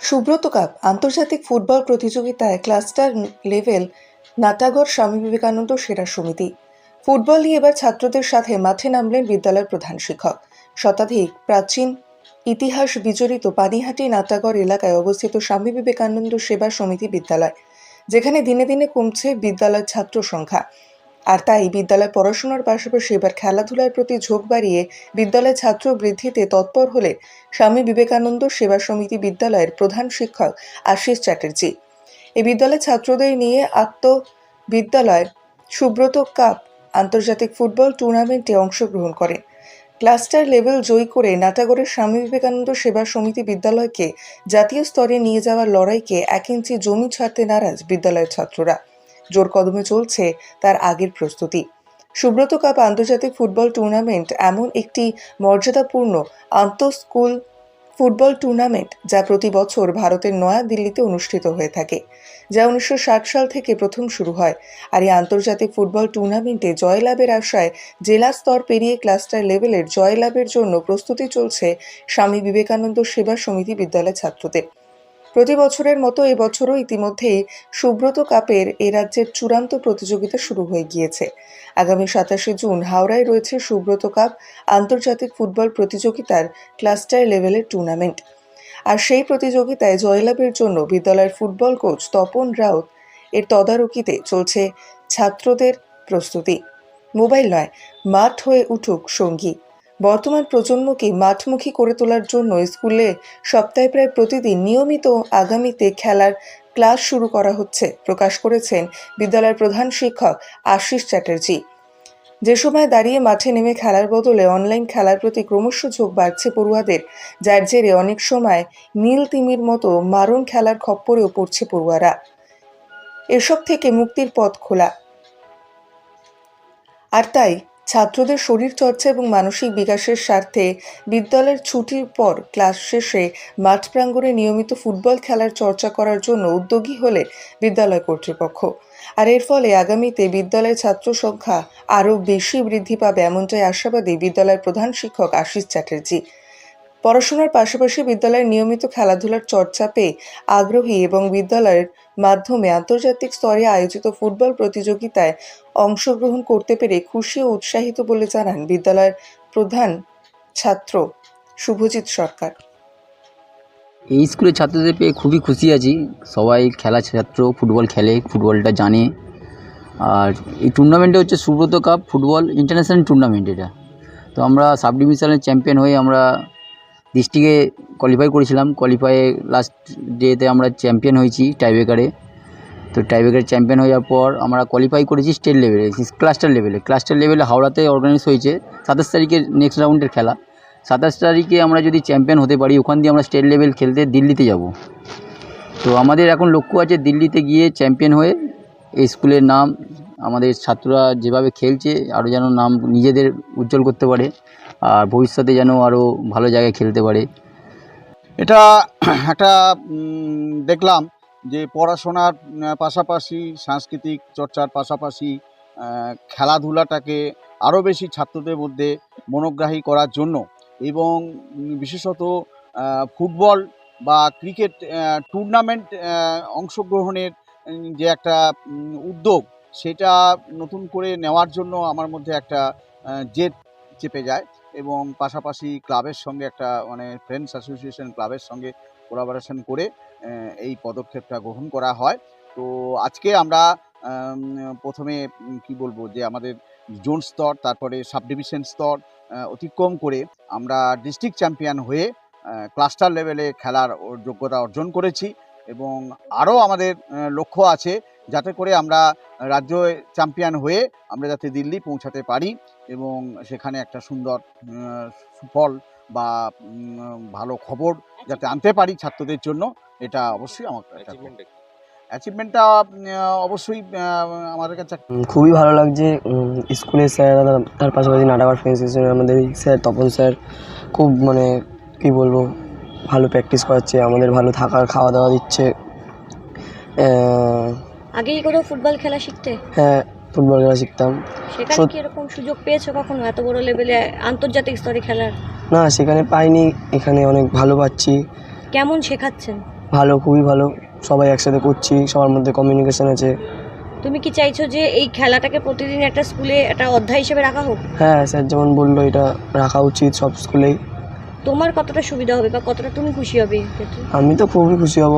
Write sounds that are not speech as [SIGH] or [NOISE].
Subrata cup আন্তর্জাতিক football প্রতিযোগিতায় cluster level Natagarh Swami Vivekananda সেরা সমিতি। ফুটবল নিয়ে এবার ছাত্রদের সাথে মাঠে নামলেন বিদ্যালয়ের প্রধান শিক্ষক। শতাধিক প্রাচীন ইতিহাস বিজড়িত পানিহাটি নাটাগড় এলাকায় অবস্থিত স্বামী বিবেকানন্দ সেবা সমিতি বিদ্যালয়, যেখানে দিনে দিনে কমছে বিদ্যালয়ের ছাত্র সংখ্যা। আর তাই বিদ্যালয় পড়াশোনার পাশাপাশি এবার খেলাধুলার প্রতি ঝোঁক বাড়িয়ে বিদ্যালয় ছাত্র বৃদ্ধিতে তৎপর হলে স্বামী বিবেকানন্দ সেবা সমিতি বিদ্যালয়ের প্রধান শিক্ষক আশিস চ্যাটার্জি। এই বিদ্যালয়ের ছাত্রদের নিয়ে আত্ম বিদ্যালয় সুব্রত কাপ আন্তর্জাতিক ফুটবল টুর্নামেন্টে অংশগ্রহণ করেন। ক্লাস্টার লেভেল জয়ী করে নাটাগড়ের স্বামী বিবেকানন্দ সেবা সমিতি বিদ্যালয়কে জাতীয় স্তরে নিয়ে যাওয়ার লড়াইকে এক ইঞ্চি জমি ছাড়তে নারাজ বিদ্যালয়ের ছাত্ররা। জোর কদমে চলছে তার আগের প্রস্তুতি। সুব্রত কাপ আন্তর্জাতিক ফুটবল টুর্নামেন্ট এমন একটি মর্যাদাপূর্ণ আন্তঃস্কুল ফুটবল টুর্নামেন্ট যা প্রতি বছর ভারতের নয়া দিল্লিতে অনুষ্ঠিত হয়ে থাকে, যা উনিশশো ষাট সাল থেকে প্রথম শুরু হয়। আর এই আন্তর্জাতিক ফুটবল টুর্নামেন্টে জয়লাভের আশায় জেলা স্তর পেরিয়ে ক্লাস্টার লেভেলের জয়লাভের জন্য প্রস্তুতি চলছে স্বামী বিবেকানন্দ সেবা সমিতি বিদ্যালয় ছাত্রদের। প্রতি বছরের মতো এবছরও ইতিমধ্যেই সুব্রত কাপের এ রাজ্যের চূড়ান্ত প্রতিযোগিতা শুরু হয়ে গিয়েছে। আগামী সাতাশে জুন হাওড়ায় রয়েছে সুব্রত কাপ আন্তর্জাতিক ফুটবল প্রতিযোগিতার ক্লাস্টার লেভেলের টুর্নামেন্ট। আর সেই প্রতিযোগিতায় জয়লাভের জন্য বিদ্যালয়ের ফুটবল কোচ তপন রাউত এর তদারকিতে চলছে ছাত্রদের প্রস্তুতি। মোবাইল নয়, মাঠ হয়ে উঠুক সঙ্গী। বর্তমান প্রজন্মকে মাঠমুখী করে তোলার জন্য স্কুলে সপ্তাহে প্রায় প্রতিদিন নিয়মিত আগামীতে খেলার ক্লাস শুরু করা হচ্ছে, প্রকাশ করেছেন বিদ্যালয়ের প্রধান শিক্ষক আশিস চ্যাটার্জি। যে সময় দাঁড়িয়ে মাঠে নেমে খেলার বদলে অনলাইন খেলার প্রতি ক্রমশ ঝোঁক বাড়ছে পড়ুয়াদের, যার জেরে অনেক সময় নীল তিমির মতো মারণ খেলার খপ্পরেও পড়ছে পড়ুয়ারা। এসব থেকে মুক্তির পথ খোলা। আর তাই ছাত্রদের শরীরচর্চা এবং মানসিক বিকাশের স্বার্থে বিদ্যালয়ের ছুটির পর ক্লাস শেষে মাঠ প্রাঙ্গণে নিয়মিত ফুটবল খেলার চর্চা করার জন্য উদ্যোগী হলে বিদ্যালয় কর্তৃপক্ষ। আর এর ফলে আগামীতে বিদ্যালয়ের ছাত্র সংখ্যা আরও বেশি বৃদ্ধি পাবে এমনটাই আশাবাদী বিদ্যালয়ের প্রধান শিক্ষক আশিস চ্যাটার্জি। পড়াশোনার পাশাপাশি বিদ্যালয়ের নিয়মিত খেলাধুলার চর্চা পেয়ে আগ্রহী এবং বিদ্যালয়ের মাধ্যমে আন্তর্জাতিক স্তরে আয়োজিত ফুটবল প্রতিযোগিতায় অংশগ্রহণ করতে পেরে খুশি ও উৎসাহিত বলে জানান বিদ্যালয়ের প্রধান ছাত্র শুভজিৎ সরকার। এই স্কুলের ছাত্রদের পেয়ে খুবই খুশি আছি। সবাই খেলা ছাত্র, ফুটবল খেলে, ফুটবলটা জানে। আর এই টুর্নামেন্টে হচ্ছে Subroto Cup football international tournament এটা। তো আমরা সাব ডিভিশনের চ্যাম্পিয়ন হয়ে আমরা ডিস্ট্রিক্টে কোয়ালিফাই করেছিলাম। কোয়ালিফাইয়ে লাস্ট ডেতে আমরা চ্যাম্পিয়ন হয়েছি টাইব্রেকারে তো টাইব্রেকারে চ্যাম্পিয়ন হয়ে যাওয়ার পর আমরা কোয়ালিফাই করেছি স্টেট লেভেলে ক্লাস্টার লেভেলে ক্লাস্টার লেভেলে হাওড়াতে অর্গানাইজ হয়েছে সাতাশ তারিখের নেক্সট রাউন্ডের খেলা। সাতাশ তারিখে আমরা যদি চ্যাম্পিয়ন হতে পারি, ওখান দিয়ে আমরা স্টেট লেভেল খেলতে দিল্লিতে যাব। তো আমাদের এখন লক্ষ্য আছে দিল্লিতে গিয়ে চ্যাম্পিয়ন হয়ে এই স্কুলের নাম আমাদের ছাত্ররা যেভাবে খেলছে আরও যেন নাম নিজেদের উজ্জ্বল করতে পারে। আর ভবিষ্যতে যেন আরও ভালো জায়গায় খেলতে পারে। এটা [CLEARS THROAT] একটা দেখলাম যে পড়াশোনার পাশাপাশি সাংস্কৃতিক চর্চার পাশাপাশি খেলাধুলাটাকে আরও বেশি ছাত্রদের মধ্যে মনোগ্রাহী করার জন্য এবং বিশেষত ফুটবল বা ক্রিকেট টুর্নামেন্ট অংশগ্রহণের যে একটা উদ্যোগ সেটা নতুন করে নেওয়ার জন্য আমার মধ্যে একটা জেদ চেপে যায়। এবং পাশাপাশি ক্লাবের সঙ্গে একটা মানে ফ্রেন্ডস অ্যাসোসিয়েশন ক্লাবের সঙ্গে কোলাবোরেশন করে এই পদক্ষেপটা গ্রহণ করা হয়। তো আজকে আমরা প্রথমে কি বলব যে আমাদের জোন স্তর, তারপরে সাব ডিভিশন স্তর অতিক্রম করে আমরা ডিস্ট্রিক্ট চ্যাম্পিয়ন হয়ে ক্লাস্টার লেভেলে খেলার যোগ্যতা অর্জন করেছি এবং আরও আমাদের লক্ষ্য আছে যাতে করে আমরা রাজ্য চ্যাম্পিয়ন হয়ে আমরা যাতে দিল্লি পৌঁছাতে পারি এবং সেখানে একটা সুন্দর সুফল বা ভালো খবর যাতে আনতে পারি ছাত্রদের জন্য এটা অবশ্যই আমার অ্যাচিভমেন্টটা অবশ্যই আমাদের কাছে খুবই ভালো লাগছে স্কুলের স্যার তার পাশাপাশি নাটাগড় ফ্রেন্ডস স্টেশনের আমাদের এই স্যার তপন স্যার খুব মানে কী বলব ভালো প্র্যাকটিস করাচ্ছে আমাদের ভালো থাকার খাওয়া দাওয়া দিচ্ছে আহ, আগে কি কোথাও ফুটবল খেলা শিখতে? হ্যাঁ ফুটবল খেলা শিখতাম। সেখানে কি এরকম সুযোগ পেয়েছ কখনো এত বড় লেভেলে আন্তর্জাতিক স্তরে খেলার? না সেখানে পাইনি এখানে অনেক ভালো পাচ্ছি। কেমন শেখাচ্ছেন? ভালো খুবই ভালো। সবাই একসাথে করছি সবার মধ্যে কমিউনিকেশন আছে। তুমি কি চাইছো যে এই খেলাটাকে প্রতিদিন একটা স্কুলে একটা অধ্যায় হিসেবে রাখা হোক? হ্যাঁ স্যার যেমন বলল এটা রাখা উচিত সব স্কুলেই। তোমার কতটা সুবিধা হবে বা কতটা তুমি খুশি হবে আমি তো খুবই খুশি হব।